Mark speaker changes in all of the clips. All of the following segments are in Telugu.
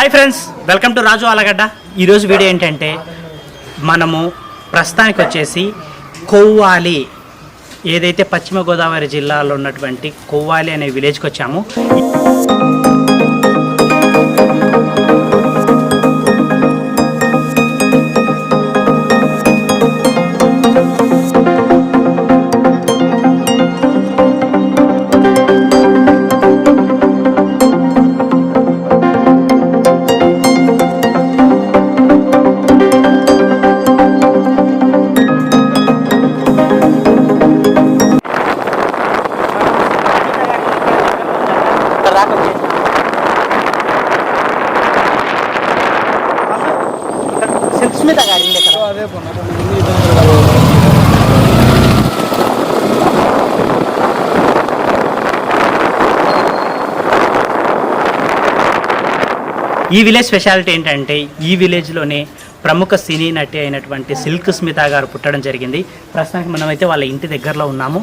Speaker 1: Hi friends welcome to Raju Allagadda ఈరోజు వీడియో ఏంటంటే మనము ప్రస్తుతానికి వచ్చేసి కొవ్వాలి ఏదైతే పశ్చిమ గోదావరి జిల్లాలో ఉన్నటువంటి కొవ్వాలి అనే విలేజ్కి వచ్చాము. ఈ విలేజ్ స్పెషాలిటీ ఏంటంటే ఈ విలేజ్లోనే ప్రముఖ సినీ నటి అయినటువంటి సిల్క్ స్మిత గారు పుట్టడం జరిగింది. ప్రస్తుతానికి మనమైతే వాళ్ళ ఇంటి దగ్గరలో ఉన్నాము.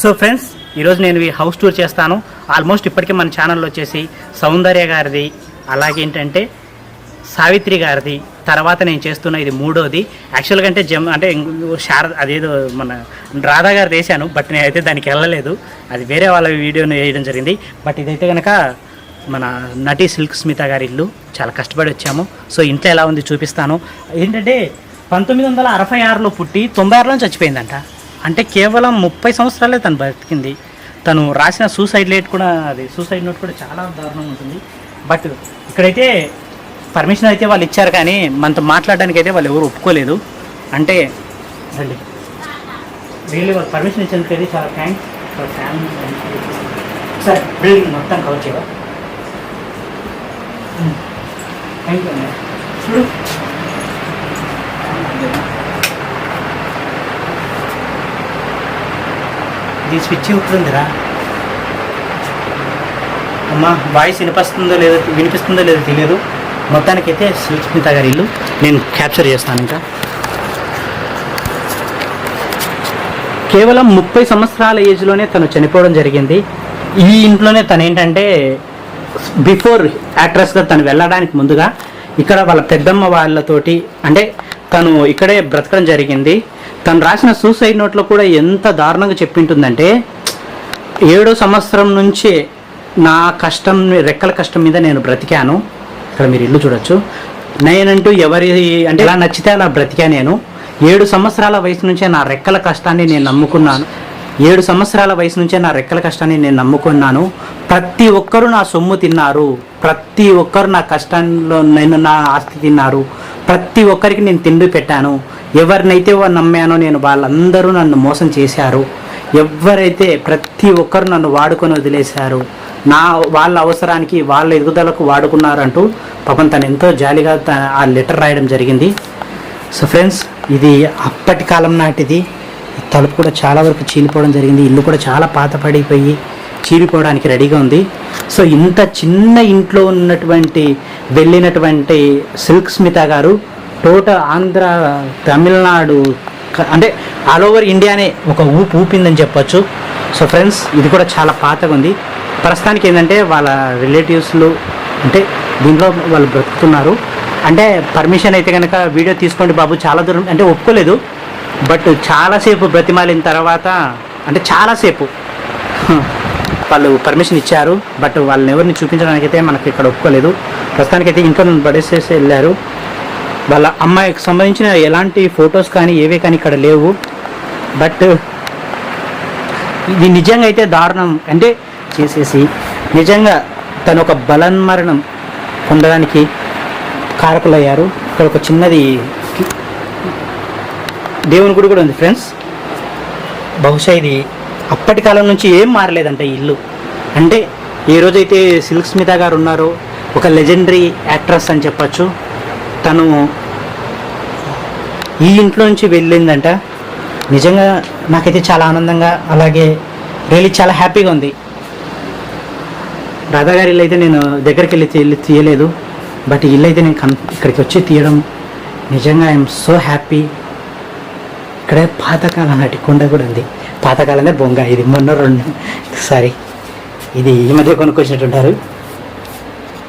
Speaker 1: సో ఫ్రెండ్స్ ఈరోజు నేను ఈ హౌస్ టూర్ చేస్తాను. ఆల్మోస్ట్ ఇప్పటికే మన ఛానల్లో వచ్చేసి సౌందర్య గారిది అలాగే ఏంటంటే సావిత్రి గారిది తర్వాత నేను చేస్తున్న ఇది మూడోది. యాక్చువల్గా అంటే జమ్ అంటే శారద అదేదో మన రాధా గారు వేసాను బట్ నేనైతే దానికి వెళ్ళలేదు. అది వేరే వాళ్ళ వీడియోని వేయడం జరిగింది. బట్ ఇదైతే కనుక మన నటి సిల్క్ స్మిత గారి ఇల్లు చాలా కష్టపడి వచ్చాము. సో ఇంట్లో ఎలా ఉంది చూపిస్తాను. ఏంటంటే పంతొమ్మిది వందల అరవై ఆరులో పుట్టి తొంభై ఆరులో చచ్చిపోయిందంట. అంటే కేవలం ముప్పై సంవత్సరాలే తను బతికింది. తను రాసిన సూసైడ్ లేట్ కూడా అది సూసైడ్ నోట్ కూడా చాలా దారుణంగా ఉంటుంది. బట్ ఇక్కడైతే పర్మిషన్ అయితే వాళ్ళు ఇచ్చారు కానీ మనతో మాట్లాడడానికి అయితే వాళ్ళు ఎవరు ఒప్పుకోలేదు. అంటే రండి. రియల్లీ వాళ్ళు పర్మిషన్ ఇచ్చేందుకు అయితే చాలా thanks for family sir building మొత్తం కవర్ చేయవా? థ్యాంక్ యూ అన్నయ్య చూడు. ఇది స్విచ్ ఉంటుందిరా అమ్మా వాయిస్ వినిపిస్తుందో లేదో వినిపిస్తుందో లేదో తెలియదు. మొత్తానికైతే సుస్మిత గారి ఇల్లు. నేను క్యాప్చర్ చేస్తాను ఇంకా. కేవలం ముప్పై సంవత్సరాల ఏజ్లోనే తను చనిపోవడం జరిగింది. ఈ ఇంట్లోనే తను ఏంటంటే బిఫోర్ యాక్ట్రెస్గా తను వెళ్ళడానికి ముందుగా ఇక్కడ వాళ్ళ పెద్దమ్మ వాళ్ళతోటి అంటే తను ఇక్కడే బ్రతకడం జరిగింది. తను రాసిన సూసైడ్ నోట్లో కూడా ఎంత దారుణంగా చెప్పింటుందంటే ఏడో సంవత్సరం నుంచి నా కష్టం రెక్కల కష్టం మీద నేను బ్రతికాను. ఇక్కడ మీరు ఇల్లు చూడొచ్చు. నేనంటూ ఎవరి అంటే ఎలా నచ్చితే అలా బ్రతికా నేను. ఏడు సంవత్సరాల వయసు నుంచే నా రెక్కల కష్టాన్ని నేను నమ్ముకున్నాను. ఏడు సంవత్సరాల వయసు నుంచే నా రెక్కల కష్టాన్ని నేను నమ్ముకున్నాను. ప్రతి ఒక్కరూ నా సొమ్ము తిన్నారు. ప్రతి ఒక్కరు నా కష్టంలో నేను నా ఆస్తి తిన్నారు. ప్రతి ఒక్కరికి నేను తిండి పెట్టాను. ఎవరినైతే నమ్మానో నేను వాళ్ళందరూ నన్ను మోసం చేశారు. ఎవరైతే ప్రతి ఒక్కరు నన్ను వాడుకొని వదిలేశారు. నా వాళ్ళ అవసరానికి వాళ్ళ ఎదుగుదలకు వాడుకున్నారంటూ పాపం తను ఎంతో జాలిగా ఆ లెటర్ రాయడం జరిగింది. సో ఫ్రెండ్స్ ఇది అప్పటి కాలం నాటిది. తలుపు కూడా చాలా వరకు చీలిపోవడం జరిగింది. ఇల్లు కూడా చాలా పాత పడిపోయి చీలిపోవడానికి రెడీగా ఉంది. సో ఇంత చిన్న ఇంట్లో ఉన్నటువంటి వెళ్ళినటువంటి సిల్క్ స్మిత గారు టోటల్ ఆంధ్ర తమిళనాడు అంటే ఆల్ ఓవర్ ఇండియానే ఒక ఊపు ఊపిందని చెప్పొచ్చు. సో ఫ్రెండ్స్ ఇది కూడా చాలా పాతగా ఉంది ప్రస్తుతానికి ఏంటంటే వాళ్ళ రిలేటివ్స్లు అంటే దీంట్లో వాళ్ళు బ్రతుకుతున్నారు. అంటే పర్మిషన్ అయితే కనుక వీడియో తీసుకోండి బాబు చాలా దూరం అంటే ఒప్పుకోలేదు. బట్ చాలాసేపు బ్రతిమాలిన తర్వాత అంటే చాలాసేపు వాళ్ళు పర్మిషన్ ఇచ్చారు. బట్ వాళ్ళని ఎవరిని చూపించడానికి అయితే మనకి ఇక్కడ ఒప్పుకోలేదు. ప్రస్తుతానికైతే ఇంట్లో నన్ను పడేసేసి వెళ్ళారు. వాళ్ళ అమ్మాయికి సంబంధించిన ఎలాంటి ఫొటోస్ కానీ ఏవే కానీ ఇక్కడ లేవు. బట్ ఇది నిజంగా అయితే దారుణం. అంటే చేసేసి నిజంగా తను ఒక బలన్మరణం పొందడానికి కారకులయ్యారు. ఇక్కడ ఒక చిన్నది దేవుని గుడి కూడా ఉంది ఫ్రెండ్స్. బహుశా ఇది అప్పటి కాలం నుంచి ఏం మారలేదంట ఈ ఇల్లు. అంటే ఏ రోజైతే సిల్క్ స్మిత గారు ఉన్నారో ఒక లెజెండరీ యాక్ట్రెస్ అని చెప్పచ్చు. తను ఈ ఇంట్లో నుంచి వెళ్ళిందంట. నిజంగా నాకైతే చాలా ఆనందంగా అలాగే రియలీ చాలా హ్యాపీగా ఉంది. రాధా గారి ఇల్లు అయితే నేను దగ్గరికి వెళ్ళి తీ- తీయలేదు. బట్ ఇల్లు అయితే నేను కన్ ఇక్కడికి వచ్చి తీయడం నిజంగా ఐఎమ్ సో హ్యాపీ. ఇక్కడే పాతకాలం నాటి కొండ కూడా ఉంది. పాతకాలమే బొంగ ఇది మొన్న రెండు సారీ. ఇది ఈ మధ్య కొనుక్కొచ్చినట్టుంటారు.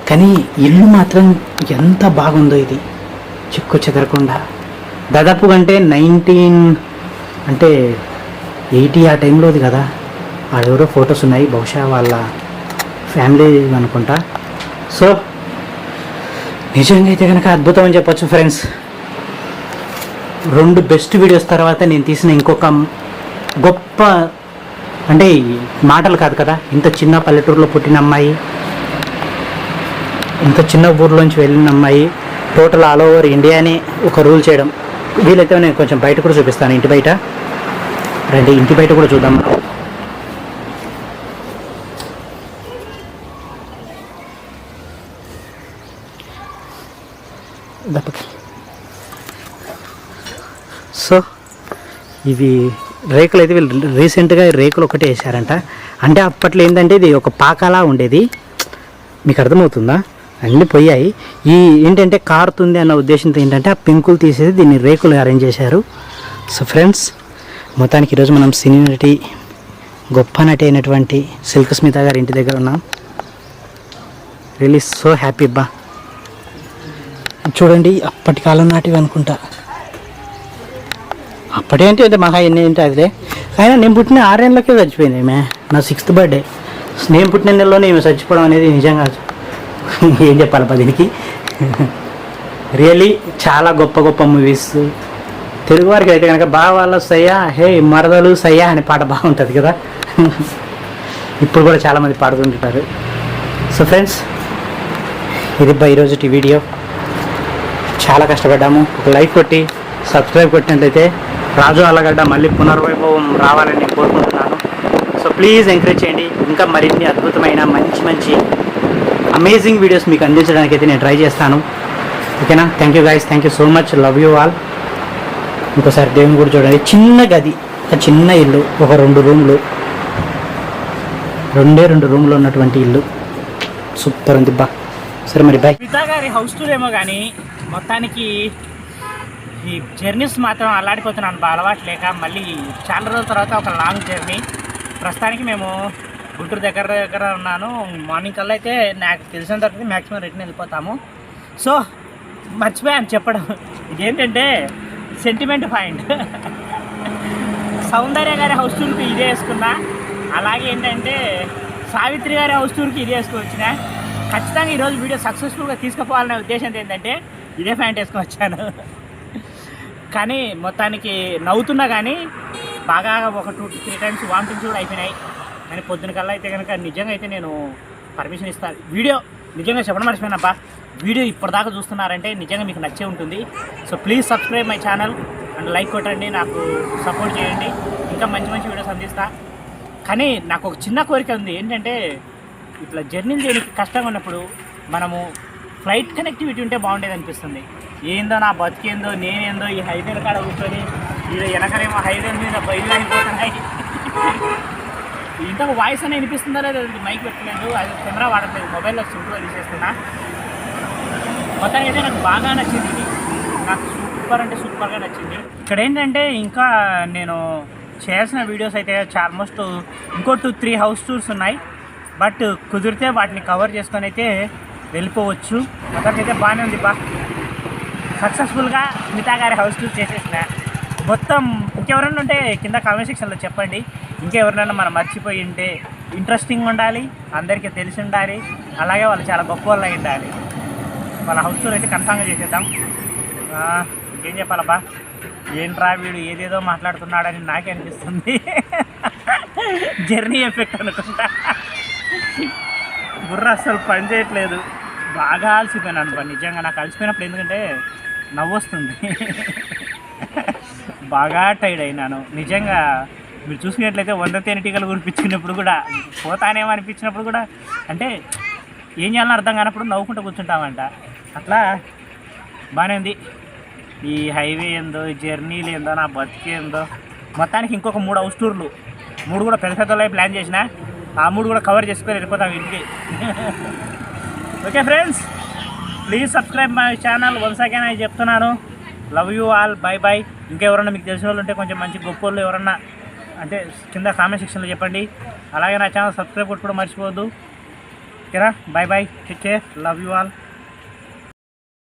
Speaker 1: కానీ ఇల్లు మాత్రం ఎంత బాగుందో ఇది. చిక్కు చెదరకుండా. దాదాపు అంటే నైన్టీన్ అంటే ఎయిటీ ఆ టైంలోది కదా. ఆడెవరో ఫొటోస్ ఉన్నాయి బహుశా వాళ్ళ ఫ్యామిలీ అనుకుంటా. సో నిజంగా అయితే కనుక అద్భుతం అని చెప్పొచ్చు ఫ్రెండ్స్. రెండు బెస్ట్ వీడియోస్ తర్వాత నేను తీసిన ఇంకొక గొప్ప అంటే మాటలు కాదు కదా. ఇంత చిన్న పల్లెటూరులో పుట్టిన అమ్మాయి ఇంత చిన్న ఊర్లోంచి వెళ్ళిన అమ్మాయి టోటల్ ఆల్ ఓవర్ ఇండియాని ఒక రూల్ చేయడం. వీలైతే నేను కొంచెం బయట కూడా చూపిస్తాను. ఇంటి బయట? రండి ఇంటి బయట కూడా చూద్దాం. సో ఇవి రేకులు అయితే వీళ్ళు రీసెంట్గా రేకులు ఒకటి వేసారంట అంటే అప్పట్లో ఏంటంటే ఇది ఒక పాకలా ఉండేది. మీకు అర్థమవుతుందా? అన్నీ పోయాయి. ఈ ఏంటంటే కారుతుంది అన్న ఉద్దేశంతో ఏంటంటే ఆ పెంకులు తీసేది దీన్ని రేకులు అరేంజ్ చేశారు. సో ఫ్రెండ్స్ మొత్తానికి ఈరోజు మనం సినీ నటి గొప్ప నటి అయినటువంటి సిల్క్ స్మిత గారి ఇంటి దగ్గర ఉన్నాం. రియలీ సో హ్యాపీ బా చూడండి అప్పటి కాలం నాటివి అనుకుంటా. అప్పటేంటి అంటే మహా ఎన్ని ఏంటి అదిలే అయినా నేను పుట్టిన ఆరేళ్ళకే చచ్చిపోయింది ఈమె. నా సిక్స్త్ బర్త్డే. నేను పుట్టిన నెలలోనే ఈమె చచ్చిపోవడం అనేది నిజంగా ఏం చెప్పాలి దీనికి? రియలీ చాలా గొప్ప గొప్ప మూవీస్ తెలుగు వారికి అయితే కనుక బావాలో సయ్యా హే మరదలు సయ్యా అనే పాట బాగుంటుంది కదా. ఇప్పుడు కూడా చాలామంది పాడుతుంటారు. సో ఫ్రెండ్స్ ఇది బా ఈరోజు వీడియో చాలా కష్టపడ్డాము. ఒక లైక్ కొట్టి సబ్స్క్రైబ్ కొట్టినట్లయితే రాజు అల్లగడ్డ మళ్ళీ పునర్వైభవం రావాలని కోరుకుంటున్నాను. సో ప్లీజ్ ఎంకరేజ్ చేయండి. ఇంకా మరిన్ని అద్భుతమైన మంచి మంచి అమేజింగ్ వీడియోస్ మీకు అందించడానికి అయితే నేను ట్రై చేస్తాను. ఓకేనా thank you guys thank you so much love you all ఇంకోసారి దేవుని కూడా చూడండి. చిన్న గది ఒక చిన్న ఇల్లు ఒక రెండు రూమ్లు. రెండే రెండు రూమ్లు ఉన్నటువంటి ఇల్లు. సూపర్ ఉంది. బా. సరే మరి బాయ్
Speaker 2: పితా గారి హౌస్ టూర్ ఏమో కానీ మొత్తానికి ఈ జర్నీస్ మాత్రం అల్లాడిపోతున్నాను. బాగా అలవాటు లేక మళ్ళీ చాలా రోజుల తర్వాత ఒక లాంగ్ జర్నీ ప్రస్తుతానికి మేము గుంటూరు దగ్గర దగ్గర ఉన్నాను. మార్నింగ్ కల్లా అయితే నాకు తెలిసిన తర్వాత మ్యాక్సిమం రిటర్న్ వెళ్ళిపోతాము. సో మర్చిపోయాను చెప్పడం. ఇదేంటంటే సెంటిమెంట్ పాయింట్ సౌందర్య గారి హౌస్ టూర్కి ఇదే వేసుకున్నా. అలాగే ఏంటంటే సావిత్రి గారి హౌస్ టూర్కి ఇదే వేసుకొచ్చిన ఖచ్చితంగా ఈరోజు వీడియో సక్సెస్ఫుల్గా తీసుకుపోవాలనే ఉద్దేశం ఏంటంటే ఇదే ప్యాంట్ వేసుకొని వచ్చాను. కానీ మొత్తానికి నవ్వుతున్నా కానీ బాగా ఒక టూ త్రీ టైమ్స్ వామిటింగ్స్ కూడా అయిపోయినాయి. కానీ పొద్దున కల్లా అయితే కనుక నిజంగా అయితే నేను పర్మిషన్ ఇస్తాను వీడియో నిజంగా చెప్పడం మర్చిపోయినబ్బా. వీడియో ఇప్పటిదాకా చూస్తున్నారంటే నిజంగా మీకు నచ్చే ఉంటుంది. So please subscribe my channel and like కొట్టండి. నాకు సపోర్ట్ చేయండి. ఇంకా మంచి మంచి వీడియోస్ అందిస్తా. కానీ నాకు ఒక చిన్న కోరిక ఉంది. ఏంటంటే ఇట్లా జర్నీలు చేయడానికి కష్టంగా ఉన్నప్పుడు మనము ఫ్లైట్ కనెక్టివిటీ ఉంటే బాగుండేది అనిపిస్తుంది. ఏందో నా బతికేందో నేనేందో ఈ హైవేల కాడ కూర్చొని ఈ వెనకలేమో హైవే మీద బయలు అయిపోతున్నాయి ఇంతకు వాయిస్ అనేది వినిపిస్తుందా లేదా మైక్ పెట్టలేదు అది కెమెరా వాడట్లేదు. మొబైల్లో సింపుల్గా తీసేస్తున్నా మొత్తానికి అయితే నాకు బాగా నచ్చింది ఇది. నాకు సూపర్ అంటే సూపర్గా నచ్చింది. ఇక్కడ ఏంటంటే ఇంకా నేను చేయాల్సిన వీడియోస్ అయితే ఆల్మోస్ట్ ఇంకో టూ త్రీ హౌస్ టూర్స్ ఉన్నాయి. బట్ కుదిరితే వాటిని కవర్ చేసుకొని అయితే వెళ్ళిపోవచ్చు. మొత్తానికి అయితే బాగానే ఉంది బా. సక్సెస్ఫుల్గా స్మితా గారి హౌస్ టూర్ చేసేసిన. మొత్తం ఇంకెవరైనా ఉంటే కింద కామెంట్ సెక్షన్లో చెప్పండి. ఇంకెవరినైనా మనం మర్చిపోయి ఉంటే ఇంట్రెస్టింగ్ ఉండాలి అందరికీ తెలిసి ఉండాలి అలాగే వాళ్ళు చాలా గొప్ప వాళ్ళు అయి ఉండాలి. వాళ్ళ హౌస్ అయితే కన్ఫామ్గా చేసేద్దాం. ఇంకేం చెప్పాలబ్బా? ఏంట్రా వీడు ఏదేదో మాట్లాడుతున్నాడని నాకే అనిపిస్తుంది. జర్నీ ఎఫెక్ట్ అనుకుంటా. బుర్ర అసలు పని చేయట్లేదు. బాగా అలసిపోయినాను అనుకో నిజంగా నాకు అలసిపోయినప్పుడు ఎందుకంటే నవ్వొస్తుంది. బాగా టైర్డ్ అయినాను. నిజంగా మీరు చూసినట్లయితే వంద తేనెటీగలు కురిపించినప్పుడు కూడా పోతానేమో అనిపించినప్పుడు కూడా అంటే ఏం చేయాలని అర్థం కానప్పుడు నవ్వుకుంటూ కూర్చుంటామంట. అట్లా బాగానే ఉంది. ఈ హైవే ఏందో ఈ జర్నీలు ఏందో నా బతికేందో మొత్తానికి ఇంకొక మూడు హౌస్ టూర్లు మూడు కూడా పెద్ద పెద్దలే ప్లాన్ చేసిన ఆ మూడు కూడా కవర్ చేసుకొని వెళ్ళిపోతాం ఇంటికి. Okay friends please subscribe my channel once again అని చెప్తున్నాను. Love you all bye bye ఇంకెవరన్నా మీకు తెలిసిన వాళ్ళు ఉంటే కొంచెం మంచి గొప్ప వాళ్ళు ఎవరన్నా అంటే కింద కామెంట్ సెక్షన్లో చెప్పండి. అలాగే నా ఛానల్ సబ్స్క్రైబ్ కొట్టుకోవడం మర్చిపోవద్దు. ఓకేరా bye bye take care love you all